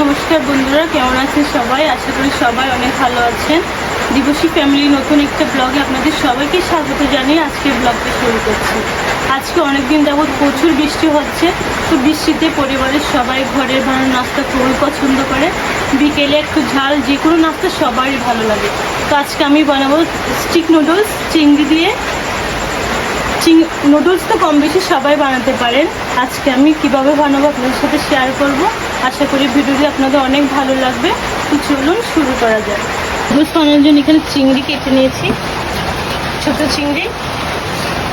নমস্কার বন্ধুরা, কেমন আছেন সবাই? আশা করি সবাই অনেক ভালো আছেন। দিবসী ফ্যামিলি নতুন একটা ব্লগে আপনাদের সবাইকে স্বাগত জানিয়ে আজকের ব্লগটা শুরু করছি। আজকে অনেক দিন যাবৎ প্রচুর বৃষ্টি হচ্ছে। তো বৃষ্টিতে পরিবারের সবাই ঘরের বানানো নাস্তা খুবই পছন্দ করে। বিকেলে একটু ঝাল, যে কোনো নাস্তা সবারই ভালো লাগে। তো আজকে আমি বানাবো স্টিক নুডলস চিংড়ি দিয়ে। চিং নুডলস তো কম বেশি সবাই বানাতে পারেন। আজকে আমি কীভাবে বানাবো আপনাদের সাথে শেয়ার করব। আশা করি ভিডিওটি আপনাদের অনেক ভালো লাগবে। চলুন শুরু করা নুডলস বানানোর জন্য এখানে চিংড়ি কেটে নিয়েছি। ছোট চিংড়ি।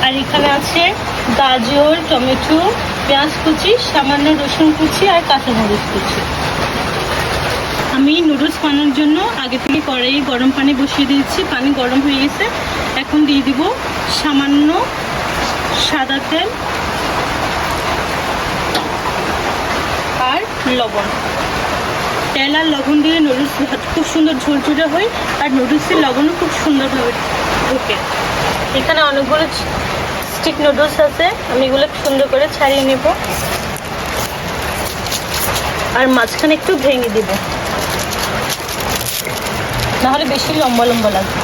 আর এখানে আছে গাজর, টমেটো, পেঁয়াজ কুচি, সামান্য রসুন কুচি আর কাঁচা কাঁচামরিচ কুচি। আমি নুডলস বানানোর জন্য আগে থেকে কড়াই গরম পানি বসিয়ে দিয়েছি। পানি গরম হয়ে গেছে। এখন দিয়ে দিব সামান্য সাদা তেল আর লবণ। তেল আর লবণ দিয়ে নুডলস ভাত খুব সুন্দর ঝরঝরে হয় আর নুডলসের লবণও খুব সুন্দরভাবে ঢোকে। এখানে অনেকগুলো স্টিক নুডলস আছে। আমি এগুলো সুন্দর করে ছাড়িয়ে নেব। আর মাঝখানে একটু ভেঙে দিব। নাহলে বেশি লম্বা লম্বা লাগবে।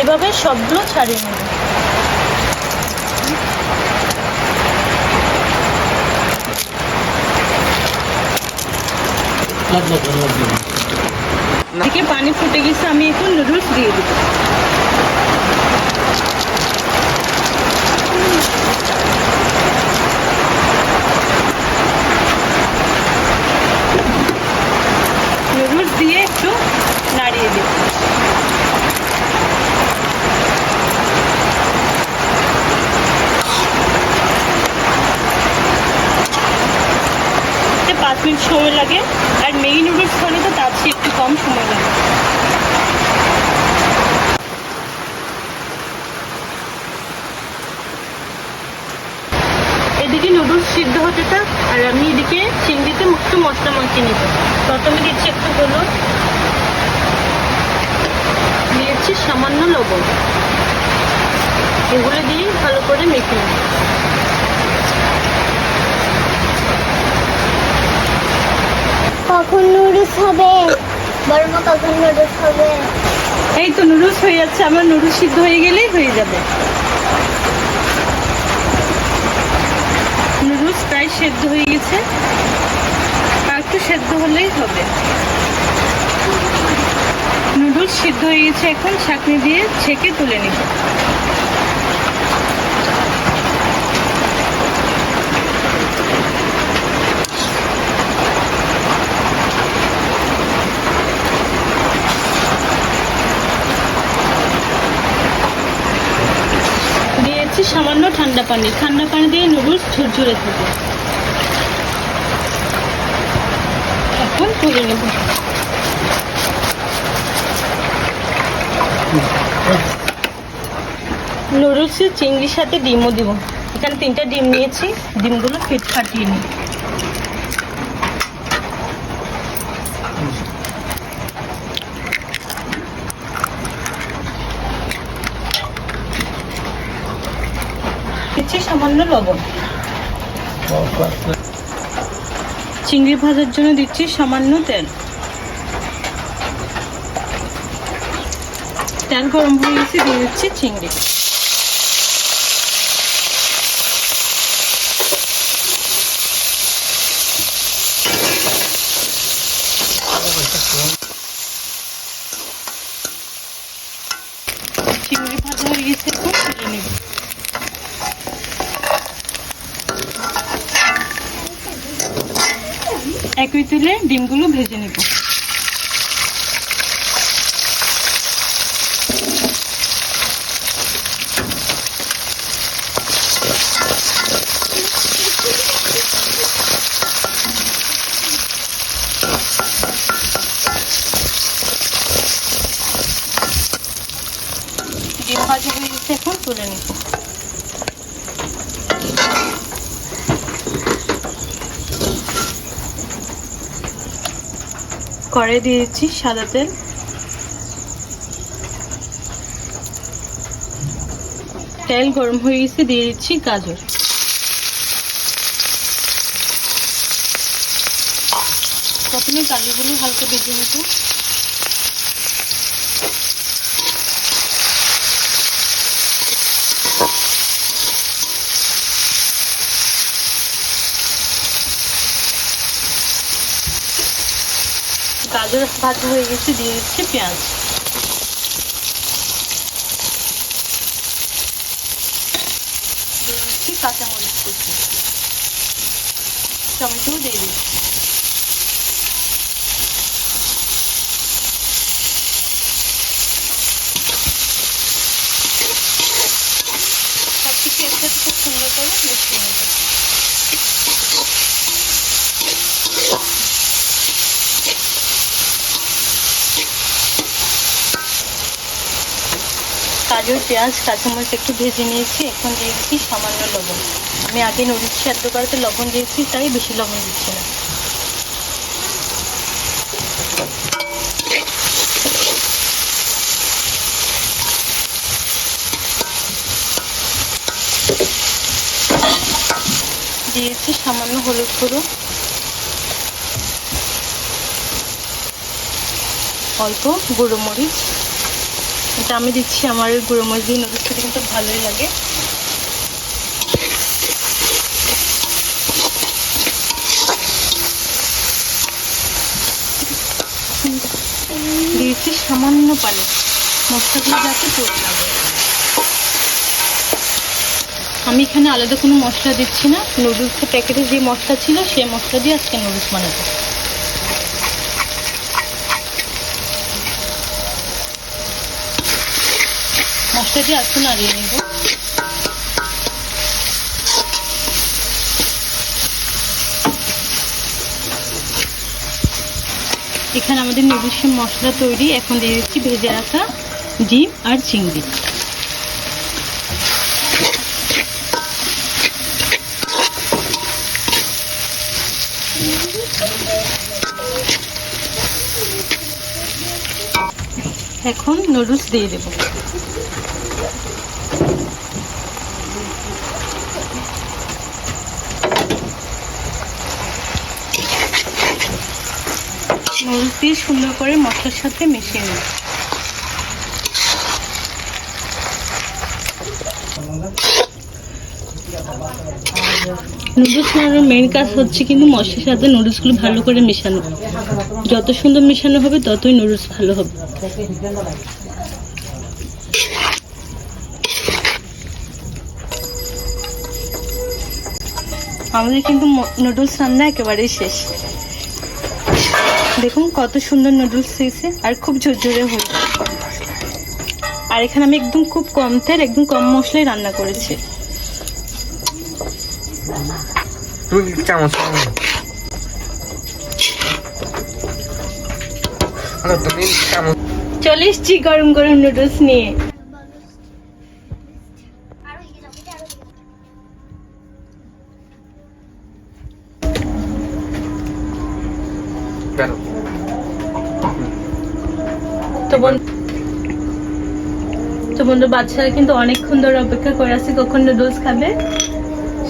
এভাবে সবগুলো ছাড়িয়ে নেব। থেকে পানি ফুটে গেছে আমি এখন নুডলস দিয়ে দেবো নুডলস দিয়ে একটু নাড়িয়ে দেবো এতে পাঁচ মিনিট সময় লাগে, আর মেগি নুডলস হলে তো তার চেয়ে একটু কম সময় লাগে। এদিকে নুডলস সিদ্ধ হতে থাক, আর আমি এদিকে চিংড়িতে একটু মশলা মাখিয়ে নিব। প্রথমে দিচ্ছি একটু হলুদ। দিয়েছি সামান্য লবণ। এগুলো দিয়ে ভালো করে মেখে নেব। কখন নুডলস হবে? বড় মা কখন নুডলস হবে? এই তো নুডলস হয়ে যাচ্ছে। আমার নুডলস সিদ্ধ হয়ে গেলেই হয়ে যাবে। নুডলস প্রায় সেদ্ধ হয়ে গেছে। একটু সেদ্ধ হলেই হবে। নুডলস সিদ্ধ হয়ে গেছে এখন, ছাঁকনি দিয়ে ছেঁকে তুলে নিব দিয়েছি সামান্য ঠান্ডা পানি। ঠান্ডা পানি দিয়ে নুডলস ঝুরঝুরে থাকে এখন তুলে নেব। নুডলসের চিংড়ির সাথে ডিমও দিব। এখানে তিনটা ডিম নিয়েছি। ডিমগুলো ফিট ফাটিয়ে নিই। চিংড়ি ভাজার জন্য দিচ্ছি সামান্য তেল। তেল গরম হয়ে গেছে, দিয়ে দিচ্ছি চিংড়ি। চিংড়ি ভাজা হয়ে গেছে নেব। একই তুলে ডিমগুলো ভেজে নেব। ডিম ভাজি এখন তুলে নেব। করে দিয়েছি সাদা তেল। তেল গরম হয়ে গেছে, দিয়ে দিচ্ছি গাজর। প্রথমে গাজরগুলো হালকা বেজে নিতে গাজর হয়ে গেছে দিয়ে দিচ্ছি পেঁয়াজ। দিয়ে দিচ্ছি কাঁচামরিচ কুচি। টমেটো দিয়ে সব কিছু একসাথে খুব সুন্দর করে মিশিয়ে নেব গাজর পেঁয়াজ, কাঁচামরিচ একটু ভেজে নিয়েছি। এখন দিয়ে দিচ্ছি সামান্য লবণ। আমি আগে নুডলস সেদ্ধ করাতে লবণ দিয়েছি, তাই বেশি লবণ দিচ্ছি না। দিয়েছি সামান্য হলুদ গুঁড়ো। অল্প গুঁড়ো মরিচ। এটা আমি দিচ্ছি আমার গুঁড়ো মরিচ দিয়ে নুডলস খেতে কিন্তু ভালোই লাগে। দিয়েছি সামান্য পানি। মশলাগুলো যাতে লাগে আমি এখানে আলাদা কোনো মশলা দিচ্ছি না। নুডলসের প্যাকেটে যে মশলা ছিল, সেই মশলা দিয়ে আজকে নুডলস বানাবো। মশলা দিয়ে একটু নাড়িয়ে নেব। এখানে আমাদের নুডলসের মশলা তৈরি। এখন দিয়ে দিচ্ছি ভেজে রাখা ডিম আর চিংড়ি। এখন নুডলস দিয়ে দেবো। নুডলস দিয়ে সুন্দর করে মশলার সাথে মিশিয়ে নেব নুডলস বানানোর মেন কাজ হচ্ছে কিন্তু মশলার সাথে নুডলসগুলো ভালো করে মেশানো। যত সুন্দর মেশানো হবে ততই নুডলস ভালো হবে। আমাদের কিন্তু নুডলস রান্না একেবারেই শেষ। দেখুন কত সুন্দর নুডলস হয়েছে আর খুব ঝরঝরে হয়েছে। আর এখানে আমি একদম খুব কম তেল একদম কম মশলায় রান্না করেছি। চামচ চলে এসছি গরম গরম নুডলস নিয়ে। তো বন্ধু তো বন্ধু বাচ্চারা কিন্তু অনেকক্ষণ ধরে অপেক্ষা করে আছে কখন নুডলস খাবে?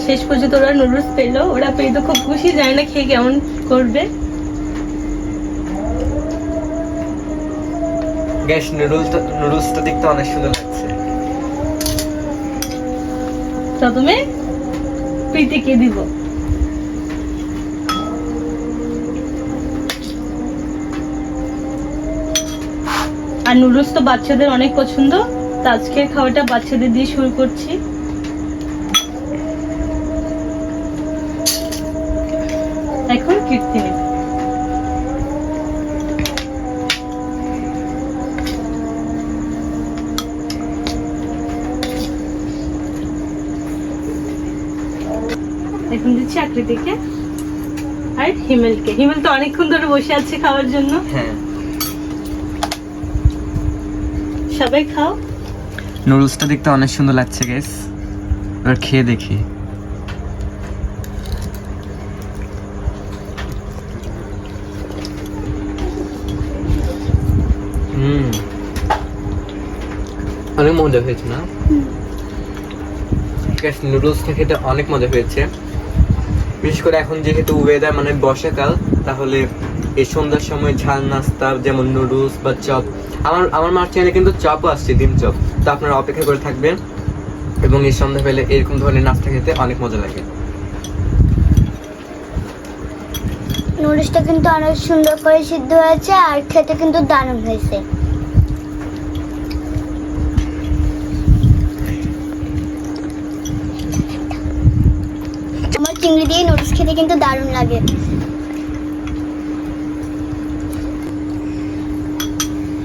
শেষ পর্যন্ত ওরা নুডলস পেল। ওরা পেয়ে তো খুব খুশি জানি না খেয়ে কেমন করবে। গ্যাস নুডলসটা নুডলসটা দেখতে অনেক সুন্দর লাগছে। প্রথমে প্রীতিকে দিব। আর নুডলস তো বাচ্চাদের অনেক পছন্দ। তো আজকের খাওয়াটা বাচ্চাদের দিয়ে শুরু করছি। এখন কীর্তি এখন দিচ্ছি আকৃতিকে আর হিমেলকে। হিমেল তো অনেকক্ষণ ধরে বসে আছে খাওয়ার জন্য। হ্যাঁ। সবাই খাও। নুডলসটা দেখতে অনেক সুন্দর লাগছে গ্যাস এবার খেয়ে দেখি। হুম। অনেক মজা হয়েছে না? গ্যাস নুডলসটা খেতে অনেক মজা হয়েছে। বিশেষ করে এখন যেহেতু ওয়েদার মানে বর্ষাকাল তাহলে এই সন্ধ্যার সময় ঝাল, নাস্তা, যেমন নুডলস বা চপ। আমার আমার মার চ্যানেলে কিন্তু চপও আসছে, ডিম চপ। তো আপনারা অপেক্ষা করে থাকবেন এবং এই সন্ধ্যা পেলে এরকম ধরনের নাস্তা খেতে অনেক মজা লাগে। নুডলসটা কিন্তু অনেক সুন্দর করে সিদ্ধ হয়েছে আর খেতে কিন্তু দারুণ হয়েছে। আমার চিংড়ি দিয়ে নুডলস খেতে কিন্তু দারুণ লাগে।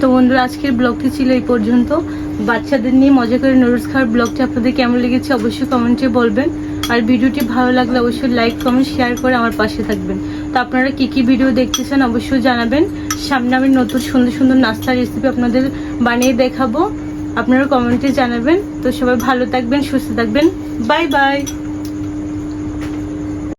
তো বন্ধুরা, আজকের ব্লগটি ছিল এই পর্যন্ত। বাচ্চাদের নিয়ে মজা করে নুডলস খাওয়ার ব্লগটি আপনাদের কেমন লেগেছে অবশ্যই কমেন্টে বলবেন। আর ভিডিওটি ভালো লাগলে অবশ্যই লাইক, কমেন্ট, শেয়ার করে আমার পাশে থাকবেন। তো আপনারা কী কী ভিডিও দেখতে চান অবশ্যই জানাবেন। সামনে আমি নতুন সুন্দর সুন্দর নাস্তার রেসিপি আপনাদের বানিয়ে দেখাবো। আপনারা কমেন্টে জানাবেন। তো সবাই ভালো থাকবেন, সুস্থ থাকবেন। Bye bye.